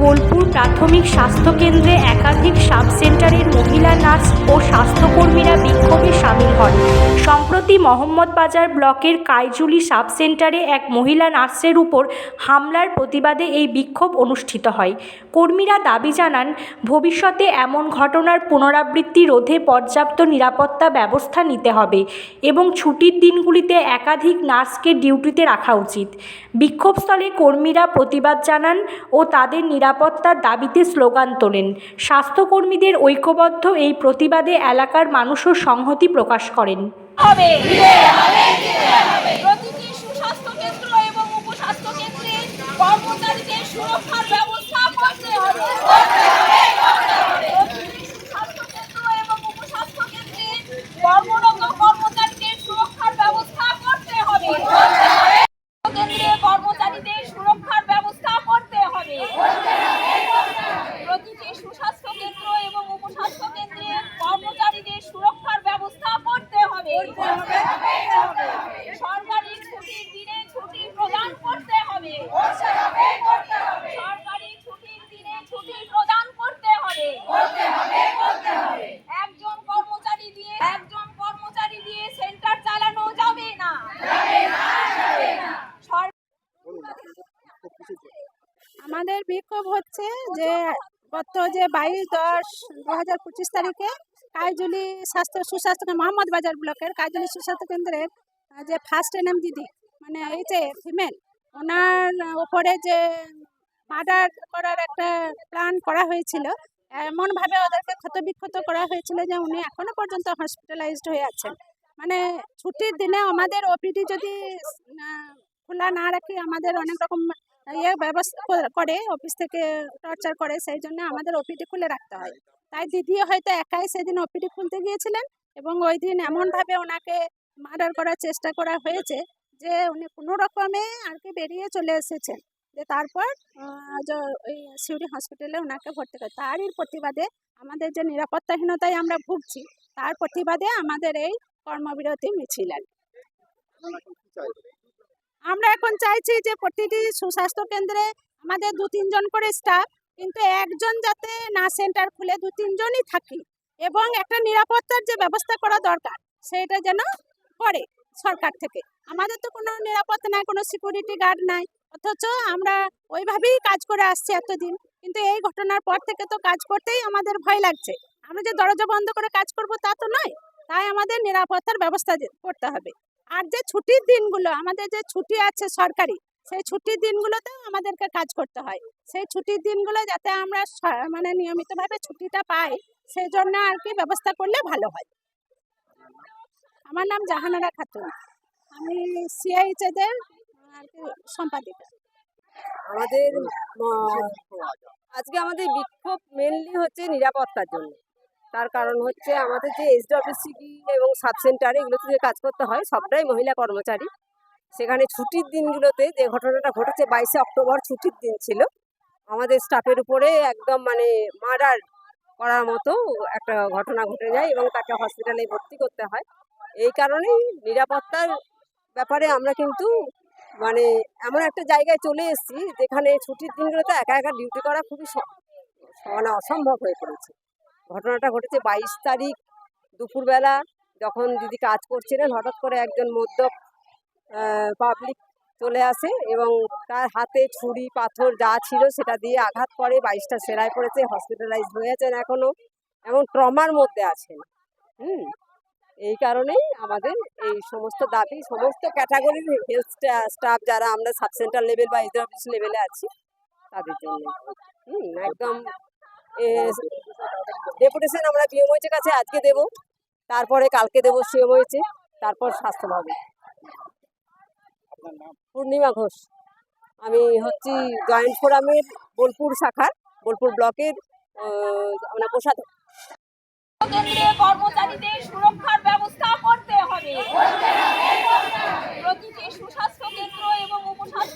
বোলপুর প্রাথমিক স্বাস্থ্যকেন্দ্রে একাধিক সাব সেন্টারের মহিলা নার্স ও স্বাস্থ্যকর্মীরা বিক্ষোভে সামিল হন। সম্প্রতি মোহাম্মদবাজার ব্লকের কাইজুলি সাব সেন্টারে এক মহিলা নার্সের উপর হামলার প্রতিবাদে এই বিক্ষোভ অনুষ্ঠিত হয়। কর্মীরা দাবি জানান, ভবিষ্যতে এমন ঘটনার পুনরাবৃত্তি রোধে পর্যাপ্ত নিরাপত্তা ব্যবস্থা নিতে হবে এবং ছুটির দিনগুলিতে একাধিক নার্সকে ডিউটিতে রাখা উচিত। বিক্ষোভস্থলে কর্মীরা প্রতিবাদ জানান ও তাদের নিরাপত্তার দাবিতে স্লোগান তোলেন। স্বাস্থ্যকর্মীদের ঐক্যবদ্ধ এই প্রতিবাদে এলাকার মানুষও সংহতি প্রকাশ করেন। হবে। প্রতিটি সুস্বাস্থ্য কেন্দ্র এবং উপস্বাস্থ্য কেন্দ্রে কর্মচারীদের সুরক্ষার ব্যবস্থা করতে হবে প্রতিটি সুস্বাস্থ্য কেন্দ্র এবং উপস্বাস্থ্য কেন্দ্রে কর্মরত কর্মচারীদের সুরক্ষার ব্যবস্থা করতে হবে কেন্দ্রে কর্মচারীদের সুরক্ষার ব্যবস্থা করতে হবে প্রতিটি সুস্বাস্থ্য কেন্দ্র এবং উপস্বাস্থ্য কেন্দ্রে কর্মচারীদের সুরক্ষার ব্যবস্থা করতে হবে সরকারি ছুটির দিনে ছুটি প্রদান করতে হবে সরকারি ছুটির দিনে ছুটি প্রদান করতে হবে একজন কর্মচারী দিয়ে একজন কর্মচারী দিয়ে সেন্টার চালানো যাবে না সর- আমাদের বিক্ষোভ হচ্ছে যে গত যে বাইশ দশ দু হাজার পঁচিশ তারিখে কাইজুলি স্বাস্থ্য সুস্বাস্থ্য মোহাম্মদ বাজার ব্লকের কাইজুলি সুস্বাস্থ্য কেন্দ্রের যে ফার্স্ট এনএম দিদি মানে এই যে ফিমেল ওনার উপরে যে মার্ডার করার একটা প্ল্যান করা হয়েছিল, এমনভাবে ওদেরকে ক্ষতবিক্ষত করা হয়েছিল যে উনি এখনও পর্যন্ত হসপিটালাইজড হয়ে আছেন। মানে ছুটির দিনে আমাদের ওপিডি যদি খোলা না রাখি, আমাদের অনেক রকম ইয়ে ব্যবস্থা করে- অফিস থেকে টর্চার করে, সেই জন্য আমাদের ওপিডি খুলে রাখতে হয়। তাই দিদি হয়তো একাই সেদিন ওপিডি খুলতে গিয়েছিলেন এবং ওই দিন এমনভাবে ওনাকে মার্ডার করার চেষ্টা করা হয়েছে যে উনি কোনো রকমে আর কি বেরিয়ে চলে এসেছেন। যে তারপর ওই সিউড়ি হসপিটালে ওনাকে ভর্তি করে, তারই প্রতিবাদে আমাদের যে নিরাপত্তাহীনতায় আমরা ভুগছি, তার প্রতিবাদে আমাদের এই কর্মবিরতি মিছিল এখন চাইছি যে প্রতিটি সুস্বাস্থ্য কেন্দ্রে আমাদের দু তিনজন করে স্টাফ কিন্তু একজন যাতে না সেন্টার খুলে দু তিনজনই থাকি এবং একটা নিরাপত্তার যে ব্যবস্থা করা দরকার, সেটা যেন করে সরকার থেকে। আমাদের তো কোনো নিরাপত্তা নাই, কোনো সিকিউরিটি গার্ড নাই, অথচ আমরা ওইভাবেই কাজ করে আসছি এতদিন। কিন্তু এই ঘটনার পর থেকে তো কাজ করতেই আমাদের ভয় লাগছে। আমরা যে দরজা বন্ধ করে কাজ করব তা তো নয়, তাই আমাদের নিরাপত্তার ব্যবস্থা করতে হবে। আর যে ছুটির দিনগুলো, আমাদের যে ছুটি আছে সরকারি, সেই ছুটির দিনগুলোতেও আমাদেরকে কাজ করতে হয়। সেই ছুটির দিনগুলো যাতে আমরা মানে নিয়মিতভাবে ছুটিটা পাই সেই জন্য আর কি ব্যবস্থা করলে ভালো হয়। আমার নাম জাহানারা খাতুন। আমি সিআইচেদের আর কি সম্পাদিকা। আমাদের আজকে আমাদের বিক্ষোভ মেনলি হচ্ছে নিরাপত্তার জন্য। তার কারণ হচ্ছে আমাদের যে এসডব্লিউসিডি এবং সাব সেন্টারে, এগুলোতে যে কাজ করতে হয়, সবটাই মহিলা কর্মচারী। সেখানে ছুটির দিনগুলোতে যে ঘটনাটা ঘটেছে, বাইশে অক্টোবর ছুটির দিন ছিল, আমাদের স্টাফের উপরে একদম মানে মার্ডার করার মতো একটা ঘটনা ঘটে যায় এবং তাকে হসপিটালে ভর্তি করতে হয়। এই কারণেই নিরাপত্তার ব্যাপারে আমরা কিন্তু মানে এমন একটা জায়গায় চলে এসেছি, যেখানে ছুটির দিনগুলোতে একা একা ডিউটি করা খুবই মানে অসম্ভব হয়ে পড়েছে। ঘটনাটা ঘটেছে বাইশ তারিখ দুপুরবেলা, যখন দিদি কাজ করছিলেন, হঠাৎ করে একজন মদ্যপ পাবলিক চলে আসে এবং তার হাতে ছুরি, পাথর যা ছিল সেটা দিয়ে আঘাত করে। বাইশটা সেলাই পড়েছে হসপিটালাইজ হয়ে আছেন এখনও এবং ট্রমার মধ্যে আছেন। হুম, এই কারণেই আমাদের এই সমস্ত দাবি, সমস্ত ক্যাটাগরির হেলথ স্টাফ যারা আমরা সাব সেন্টার লেভেল বা এদের অফিস লেভেলে আছি, তাদের জন্য। হুম, একদম ডেপুটেশন আমরা পিএমওইচের কাছে আজকে দেব। তারপরে কালকে দেবো সিএমওইচে তারপর স্বাস্থ্য পাবে পূর্ণিমা ঘোষ। আমি হচ্ছি জয়েন্ট ফোরামের বোলপুর শাখার বোলপুর ব্লকের আমরা প্রসাদ কর্মচারীদের সুরক্ষার ব্যবস্থা করতে হবে। প্রতিটি সুস্বাস্থ্য কেন্দ্র এবং উপস্বাস্থ্য